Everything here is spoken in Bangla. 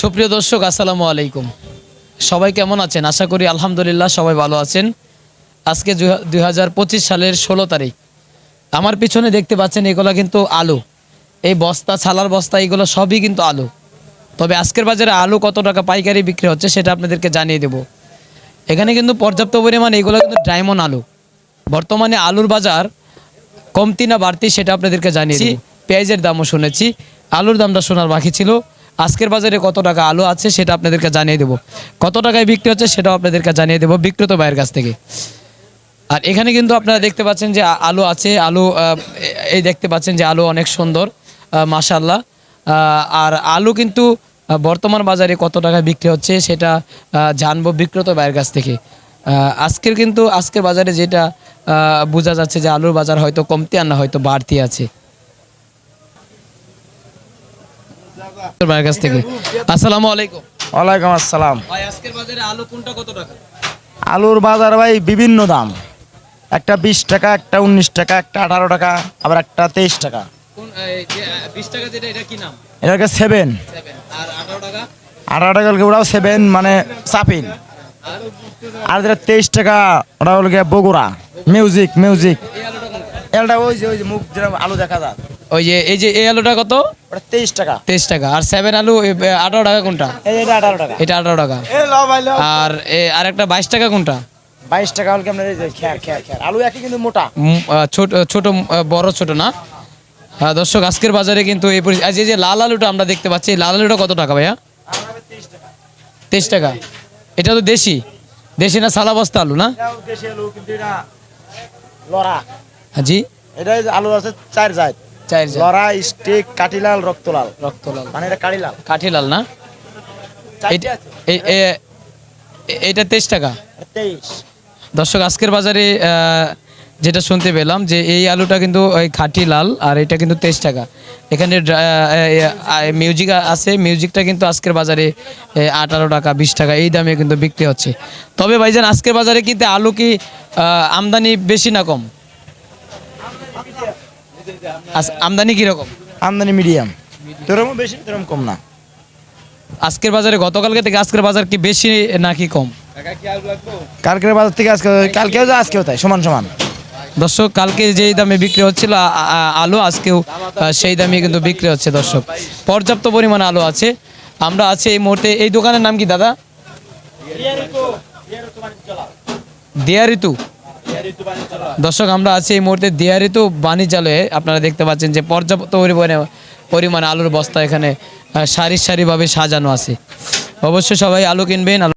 সুপ্রিয় দর্শক আসসালামু আলাইকুম। সবাই কেমন আছেন? আশা করি আলহামদুলিল্লাহ সবাই ভালো আছেন। আজকে দুই হাজার পঁচিশ সালের ষোলো তারিখ। আমার পিছনে দেখতে পাচ্ছেন এগুলো কিন্তু আলু। এই বস্তা ছালার বস্তা এগুলো সবই কিন্তু আলু। তবে আজকের বাজারে আলু কত টাকা পাইকারি বিক্রি হচ্ছে সেটা আপনাদেরকে জানিয়ে দেব। এখানে কিন্তু পর্যাপ্ত পরিমাণে এগুলো কিন্তু ডায়মন্ড আলু। বর্তমানে আলুর বাজার কমতি না বাড়তি সেটা আপনাদেরকে জানিয়েছি পেঁয়াজের দামও শুনেছি আলুর দামটা শোনার বাকি ছিল। আজকের বাজারে কত টাকা আলু আছে সেটা আপনাদেরকে জানিয়ে দেবো। কত টাকায় বিক্রি হচ্ছে সেটাও আপনাদেরকে জানিয়ে দেবো বিক্রেত ভাইয়ের কাছ থেকে। আর এখানে কিন্তু আপনারা দেখতে পাচ্ছেন যে আলু আছে, আলু এই দেখতে পাচ্ছেন যে আলু অনেক সুন্দর মাশাল্লাহ আর আলু কিন্তু বর্তমান বাজারে কত টাকায় বিক্রি হচ্ছে সেটা জানব বিক্রেত ভাইয়ের কাছ থেকে। আজকের কিন্তু, আজকের বাজারে যেটা বোঝা যাচ্ছে যে আলুর বাজার হয়তো কমতি আর না হয়তো বাড়তি আছে। ভাইয়ের কাছ থেকে। আসসালামু আলাইকুম। ওয়ালাইকুম আসসালাম। ভাই আজকের বাজারে আলু কোনটা কত টাকা? আলুর বাজার ভাই বিভিন্ন দাম। একটা বিশ টাকা একটা উনিশ টাকা একটা আঠারো টাকা আবার একটা তেইশ টাকা। কোন বিশ টাকা যেটা এটা কি নাম? এটাকে সেভেন। আঠারো টাকা? ওরাও সেভেন মানে চাপিন আর যেটা তেইশ টাকা ওটা হলো বগুড়া। Music music. এই আলুটা এটা ওই যে ওই যে মুখ যেটা আলু দেখা যায়। ওই যে এই যে এই আলুটা কত? ওটা তেইশ টাকা। তেইশ টাকা। আর সেভেন আলু আঠারো টাকা কোনটা? এটা আঠারো টাকা। এটা আঠারো টাকা। আর আর একটা বাইশ টাকা কোনটা? বাইশ টাকা হলে কেমন এই খ্যার খ্যার খ্যার আলু একই কিন্তু মোটা। ছোট ছোট বড় ছোট না? দর্শক আজকের বাজারে কিন্তু এই পরি- আজ এই যে লাল আলুটা আমরা দেখতে পাচ্ছি লাল আলুটা কত টাকা ভাইয়া? তেইশ টাকা। এটা তো দেশি। দেশি না সালা বস্তা আলু না জি। এটা আলু আছে চার জাত। চার। লড়া স্টিক কাটিলাল রক্তলাল। রক্ত লাল মানে এটা কাটিলাল কাঠি লাল না এটা তেইশ টাকা? তেইশ। দর্শক আজকের বাজারে যেটা শুনতে পেলাম যে এই আলুটা কিন্তু ওই খাঁটি লাল আর এটা কিন্তু তেইশ টাকা। এখানে মিউজিক আছে। মিউজিকটা কিন্তু আজকের বাজারে আঠারো টাকা বিশ টাকা এই দামে কিন্তু বিক্রি হচ্ছে। তবে ভাইজান আজকের বাজারে কিন্তু আলু কি আমদানি বেশি না কম? আমদানি কীরকম? আমদানি মিডিয়াম। তোরম বেশি তোরম কম না। আজকের বাজারে গতকালকে থেকে আজকের বাজার কি বেশি নাকি কম? কালকের বাজার থেকে আজকে কালকেও যা আজকেও তাই সমান সমান। দর্শক কালকে যেই দামে বিক্রি হচ্ছিল আলু আজকেও সেই দামে কিন্তু বিক্রি হচ্ছে দর্শক। পর্যাপ্ত পরিমাণে আলু আছে। আমরা আছি এই মুহূর্তে এই দোকানের নাম কি দাদা? দেয়া ঋতু দর্শক, আমরা আছি এই মুহূর্তে দেয়া ঋতু বাণিজ্যালয়ে। আপনারা দেখতে পাচ্ছেন যে পর্যাপ্ত পরিমাণে পরিমাণ আলুর বস্তা এখানে সারি সারিভাবে সাজানো আছে। অবশ্যই সবাই আলু কিনবেন